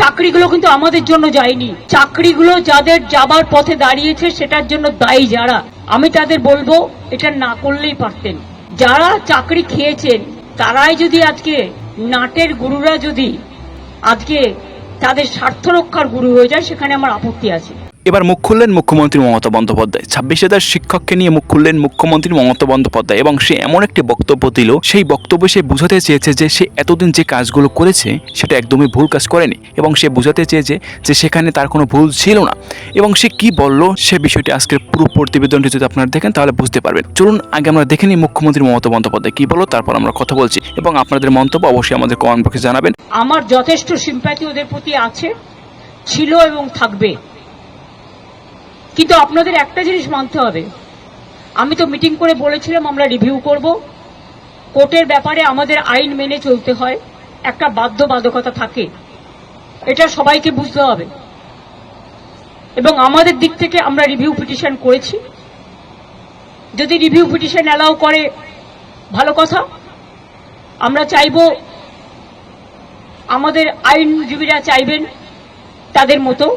চাকরিগুলো কিন্তু আমাদের জন্য যায়নি। চাকরিগুলো যাদের যাবার পথে দাঁড়িয়েছে, সেটার জন্য দায়ী যারা। আমি তাদের বলব, এটা না করলেই পারতেন। যারা চাকরি খেয়েছেন, তারাই যদি আজকে নাটের গুরুরা যদি আজকে তাদের স্বার্থ রক্ষার গুরু হয়ে যায়, সেখানে আমার আপত্তি আছে। এবার মুখ খুললেন মুখ্যমন্ত্রী মমতা বন্দ্যোপাধ্যায়। ছাব্বিশ হাজার শিক্ষককে নিয়ে মুখ খুললেন মুখ্যমন্ত্রী মমতা বন্দ্যোপাধ্যায় এবং সে এমন একটি বক্তব্য দিল, সেই বক্তব্যে সে বুঝাতে চেয়েছে যে সে এতদিন যে কাজগুলো করেছে, সেটা একদমই ভুল কাজ করেনি এবং সে বুঝাতে চেয়েছে যে সেখানে তার কোনো ভুল ছিল না। এবং সে কি বলল সে বিষয়টি আজকের পুরো প্রতিবেদনটি যদি আপনারা দেখেন তাহলে বুঝতে পারবেন। চলুন আগে আমরা দেখে নিই মুখ্যমন্ত্রী মমতা বন্দ্যোপাধ্যায় কি বলো তারপর আমরা কথা বলছি এবং আপনাদের মন্তব্য অবশ্যই আমাদের কমেন্ট বক্সে জানাবেন। আমার যথেষ্ট সিম্প্যাথি ওদের প্রতি আছে, ছিল এবং থাকবে। কিন্তু আপনাদের একটা জিনিস মানতে হবে। আমি তো মিটিং করে বলেছিলাম আমরা রিভিউ করব। কোর্টের ব্যাপারে আমাদের আইন মেনে চলতে হয়। একটা বাধ্যবাধকতা থাকে। এটা সবাইকে বুঝতে হবে। এবং আমাদের দিক থেকে আমরা রিভিউ পিটিশন করেছি। যদি রিভিউ পিটিশন অ্যালাউ করে, ভালো কথা। আমরা চাইব আমাদের আইনজীবীরা চাইবেন তাদের মতো।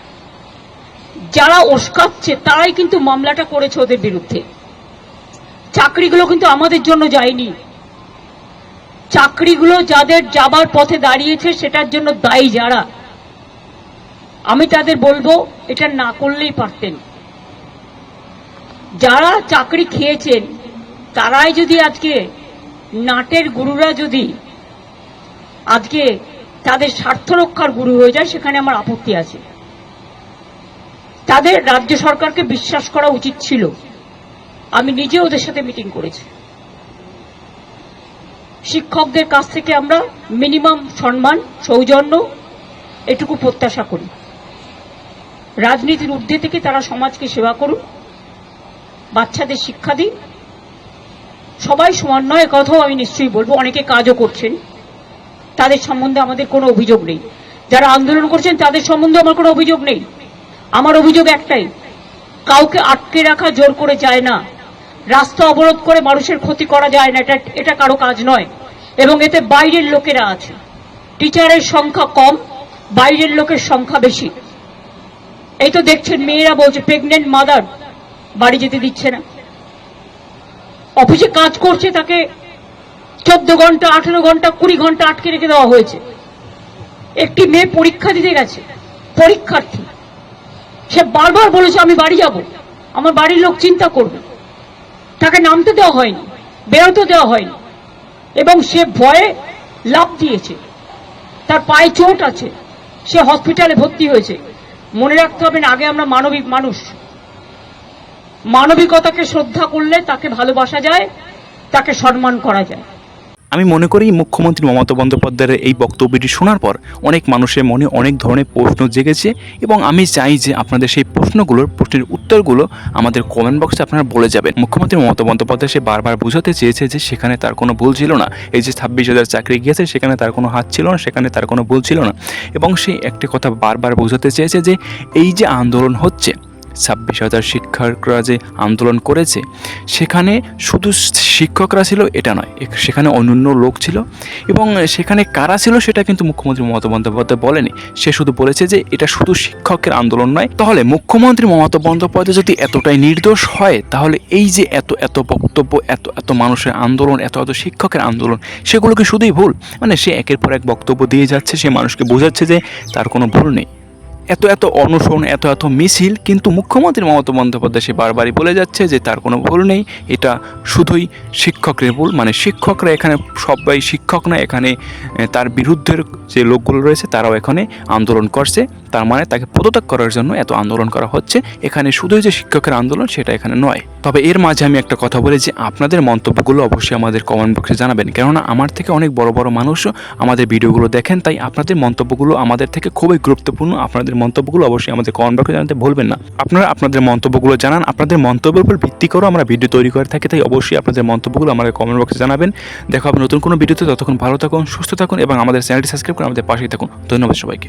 যারা ওস্কাচ্ছে তারাই কিন্তু মামলাটা করেছে ওদের বিরুদ্ধে। চাকরিগুলো কিন্তু আমাদের জন্য যায়নি। চাকরিগুলো যাদের যাবার পথে দাঁড়িয়েছে, সেটার জন্য দায়ী যারা। আমি তাদের বলব, এটা না করলেই পারতেন। যারা চাকরি খেয়েছেন, তারাই যদি আজকে নাটের গুরুরা যদি আজকে তাদের স্বার্থ রক্ষার গুরু হয়ে যায়, সেখানে আমার আপত্তি আছে। তাদের রাজ্য সরকারকে বিশ্বাস করা উচিত ছিল। আমি নিজে ওদের সাথে মিটিং করেছি। শিক্ষকদের কাছ থেকে আমরা মিনিমাম সম্মান, সৌজন্য এটুকু প্রত্যাশা করি। রাজনীতির ঊর্ধ্বে থেকে তারা সমাজকে সেবা করুন, বাচ্চাদের শিক্ষা দিন। সবাই সমান নয় কথাও আমি নিশ্চয়ই বলব, অনেকে কাজও করছেন। তাদের সম্বন্ধে আমাদের কোনো অভিযোগ নেই। যারা আন্দোলন করছেন, তাদের সম্বন্ধে আমার কোনো অভিযোগ নেই। আমার অভিযোগ একটাই, কাউকে আটকে রাখা জোর করে যায় না। রাস্তা অবরোধ করে মানুষের ক্ষতি করা যায় না, এটা এটা কারও কাজ নয়। এবং এতে বাইরের লোকেরা আছে। টিচারের সংখ্যা কম, বাইরের লোকের সংখ্যা বেশি। এই তো দেখছেন, মেয়েরা বলছে প্রেগনেন্ট মাদার বাড়ি যেতে দিচ্ছে না। অফিসে কাজ করছে তাকে চোদ্দ ঘণ্টা, আঠেরো ঘণ্টা, কুড়ি ঘণ্টা আটকে রেখে দেওয়া হয়েছে। একটি মেয়ে পরীক্ষা দিতে গেছে, পরীক্ষার্থী। সে বারবার বলেছে, আমি বাড়ি যাব। আমার বাড়ির লোক চিন্তা করবে। তাকে নামতে দেওয়া হয়নি, বেরোতে দেওয়া হয়নি। এবং সে ভয়ে লাভ দিয়েছে। তার পায়ে চোট আছে। সে হসপিটালে ভর্তি হয়েছে। মনে রাখতে হবে না, আগে আমরা মানবিক মানুষ। মানবিকতাকে শ্রদ্ধা করলে তাকে ভালোবাসা যায়, তাকে সম্মান করা যায়। আমি মনে করি মুখ্যমন্ত্রী মমতা বন্দ্যোপাধ্যায়ের এই বক্তব্যটি শোনার পর অনেক মানুষের মনে অনেক ধরনের প্রশ্ন জেগেছে এবং আমি চাই যে আপনাদের সেই প্রশ্নগুলোর প্রশ্নের উত্তরগুলো আমাদের কমেন্ট বক্সে আপনারা বলে যাবেন। মুখ্যমন্ত্রী মমতা বন্দ্যোপাধ্যায় সে বারবার বোঝাতে চেয়েছে যে সেখানে তার কোনো ভুল ছিল না। এই যে ছাব্বিশ হাজার চাকরি গিয়েছে, সেখানে তার কোনো হাত ছিল না, সেখানে তার কোনো ভুল ছিল না। এবং সে একটি কথা বারবার বোঝাতে চেয়েছে যে এই যে আন্দোলন হচ্ছে ছাব্বিশ হাজার শিক্ষকরা যে আন্দোলন করেছে, সেখানে শুধু শিক্ষকরা ছিল, এটা নয় সেখানে অন্যান্য লোক ছিল এবং সেখানে কারা ছিল সেটা কিন্তু মুখ্যমন্ত্রী মমতা বন্দ্যোপাধ্যায় বলেনি। সে শুধু বলেছে যে এটা শুধু শিক্ষকের আন্দোলন নয়। তাহলে মুখ্যমন্ত্রী মমতা বন্দ্যোপাধ্যায় যদি এতটাই নির্দোষ হয়, তাহলে এই যে এত এত বক্তব্য, এত এত মানুষের আন্দোলন, এত এত শিক্ষকের আন্দোলন, সেগুলো কি শুধুই ভুল? মানে সে একের পর এক বক্তব্য দিয়ে যাচ্ছে, সে মানুষকে বোঝাচ্ছে যে তার কোনো ভুল নেই। এত এত অনশন, এত এত মিছিল, কিন্তু মুখ্যমন্ত্রী মমতা বন্দ্যোপাধ্যায় সে বারবারই বলে যাচ্ছে যে তার কোনো ভুল নেই। এটা শুধুই শিক্ষকের ভুল মানে শিক্ষকরা এখানে সবাই শিক্ষক না, এখানে তার বিরুদ্ধের যে লোকগুলো রয়েছে তারাও এখানে আন্দোলন করছে। তার মানে তাকে পদত্যাগ করার জন্য এত আন্দোলন করা হচ্ছে। এখানে শুধুই যে শিক্ষকের আন্দোলন সেটা এখানে নয়। তবে এর মাঝে আমি একটা কথা বলি যে আপনাদের মন্তব্যগুলো অবশ্যই আমাদের কমেন্ট বক্সে জানাবেন। কেননা আমার থেকে অনেক বড় বড় মানুষও আমাদের ভিডিওগুলো দেখেন, তাই আপনাদের মন্তব্যগুলো আমাদের থেকে খুবই গুরুত্বপূর্ণ। আপনাদের মন্তব্যগুলো অবশ্যই আমাদের কমেন্ট বক্সে জানাতে ভুলবেন না। আপনারা আপনাদের মন্তব্যগুলো জানান, আপনাদের মন্তব্যের উপর ভিত্তি করে আমরা ভিডিও তৈরি করে থাকি, তাই অবশ্যই আপনাদের মন্তব্যগুলো আমাদের কমেন্ট বক্সে জানাবেন। দেখো আপনি নতুন কোনো ভিডিওতে ততক্ষণ ভালো থাকুন, সুস্থ থাকুন এবং আমাদের চ্যানেলটি সাবস্ক্রাইব করে আমাদের পাশেই থাকুন। ধন্যবাদ সবাইকে।